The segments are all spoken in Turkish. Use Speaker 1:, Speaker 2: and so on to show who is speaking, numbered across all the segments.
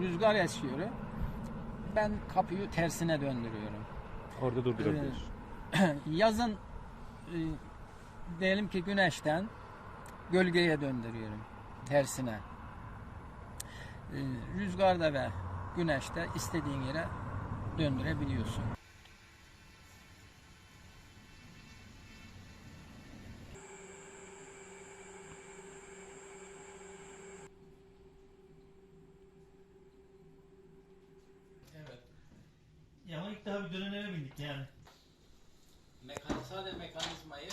Speaker 1: rüzgar esiyor. Ben kapıyı tersine döndürüyorum.
Speaker 2: Orada durdurabiliyorsun.
Speaker 1: Yazın e, diyelim ki güneşten gölgeye döndürüyorum tersine. E, rüzgarda ve güneşte istediğin yere döndürebiliyorsun.
Speaker 3: İlk daha bir dönene bindik yani.
Speaker 1: Mekan, sadece mekanizmayı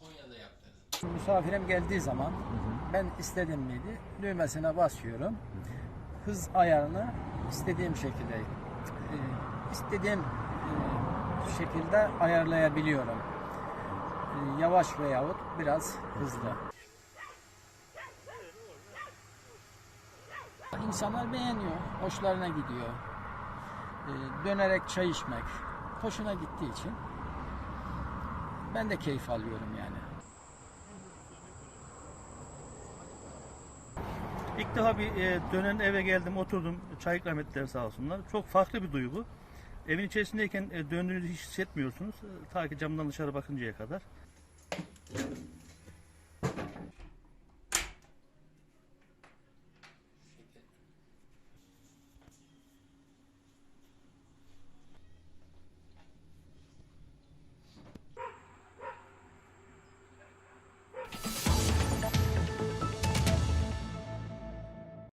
Speaker 1: Konya'da yaptırdım. Misafirim geldiği zaman ben istedim miydi düğmesine basıyorum. Hız ayarını istediğim şekilde e, istediğim e, şekilde ayarlayabiliyorum. E, Yavaş veyahut biraz hızlı. İnsanlar beğeniyor, hoşlarına gidiyor. E, Dönerek çay içmek hoşuna gittiği için ben de keyif alıyorum yani.
Speaker 3: İlk defa bir e, dönen eve geldim oturdum çay ikram ettiler sağ olsunlar. Çok farklı bir duygu. Evin içerisindeyken e, döndüğünüzü hiç hissetmiyorsunuz. e, Ta ki camdan dışarı bakıncaya kadar.